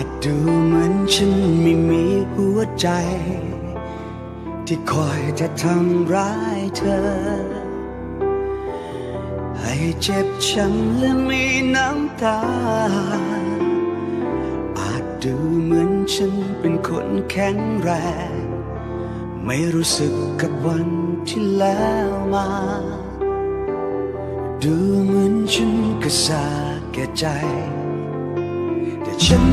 อาจดูเหมือนฉันไม่มีหัวใจ ที่คอยจะทำร้ายเธอ ให้เจ็บช้ำและมีน้ำตา อาจดูเหมือนฉันเป็นคนแข็งแรง ไม่รู้สึกกับวันที่แล้วมา ดูเหมือนฉันก็สาแก่ใจ แต่ฉัน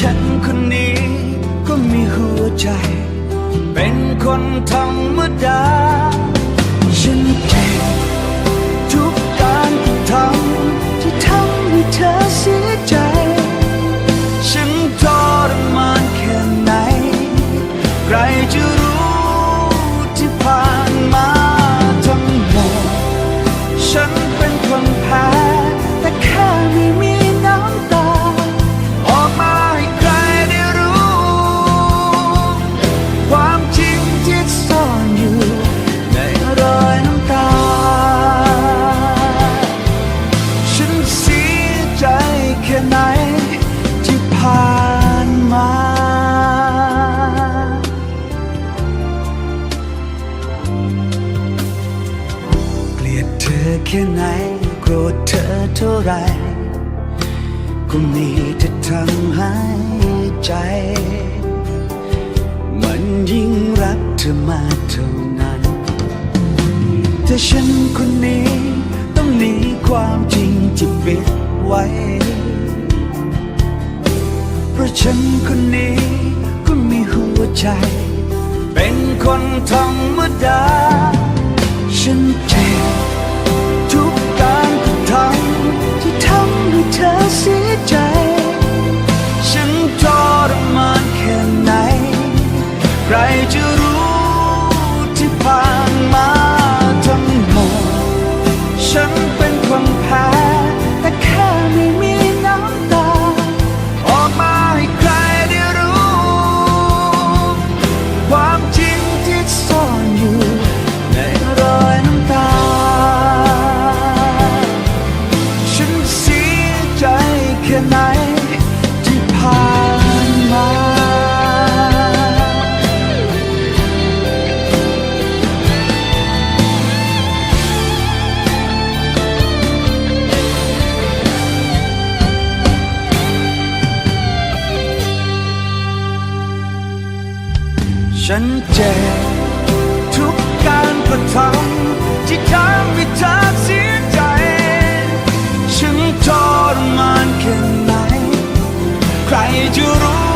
ฉันคนนี้ก็มีหัวใจ เป็นคนธรรมดา แค่ไหนโกรธเธอเท่าไรก็มีแต่ทำให้ใจ มันยิ่งรักเธอมากเท่านั้นแต่ฉันคนนี้ต้องหนีความจริงที่ปิดไว้ เพราะฉันคนนี้ก็มีหัวใจ เป็นคนธรรมดา ฉันเจ็บทุกการกระทำที่ทำให้เธอเสียใจ ฉันทรมานแค่ไหน ใครจะรู้